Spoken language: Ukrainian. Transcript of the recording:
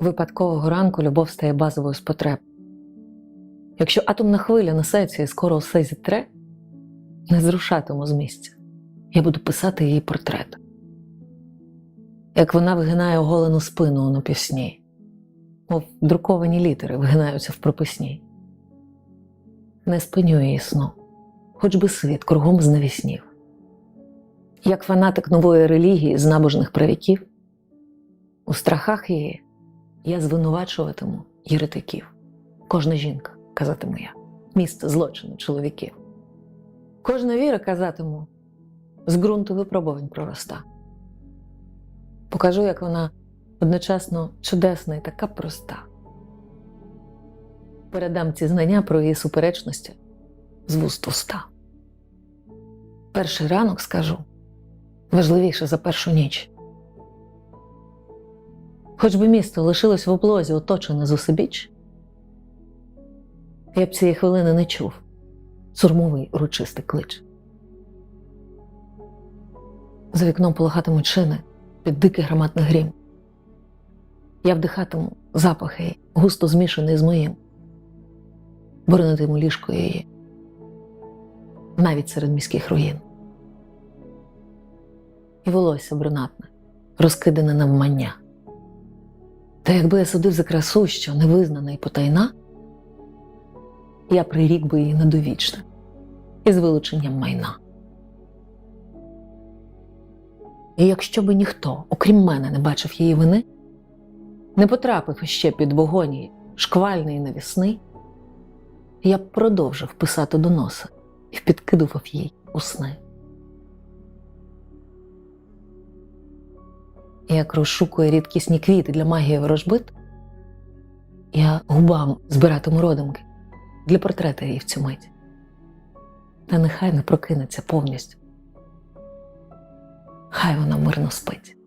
Випадкового ранку любов стає базовою з потреб. Якщо атомна хвиля несеться і скоро все зітре, не зрушатиму з місця. Я буду писати її портрет. Як вона вигинає оголену спину у напівсні, мов друковані літери вигинаються в прописній. Не спиню її сну, хоч би світ кругом зневіснів. Як фанатик нової релігії з набожних правіків, у страхах її я звинувачуватиму єретиків. Кожна жінка, казатиму я, місце злочину чоловіків. Кожна віра, казатиму, з ґрунту випробувань пророста. Покажу, як вона одночасно чудесна і така проста. Передам ці знання про її суперечності з вуст уста. Перший ранок скажу важливіше за першу ніч. Хоч би місто лишилось в облозі, оточене зусибіч, я б цієї хвилини не чув сурмовий урочистий клич. За вікном полохатимуть шини під дикий громадний грім. Я вдихатиму запахи, густо змішаний з моїм, боронитиму ліжко її навіть серед міських руїн. І волосся брунатне, розкидане навмання. Та якби я судив за красу, що невизнана і потайна, я прирік би її на довічне із вилученням майна. І якщо би ніхто, окрім мене, не бачив її вини, не потрапив іще під вогонь її, шквальний і навісний, я б продовжив писати до носа і впідкидував їй у сни. Як розшукує рідкісні квіти для магії ворожбит, я губам збиратиму родимки для портрета її в цю мить. Та нехай не прокинеться повністю. Хай вона мирно спить.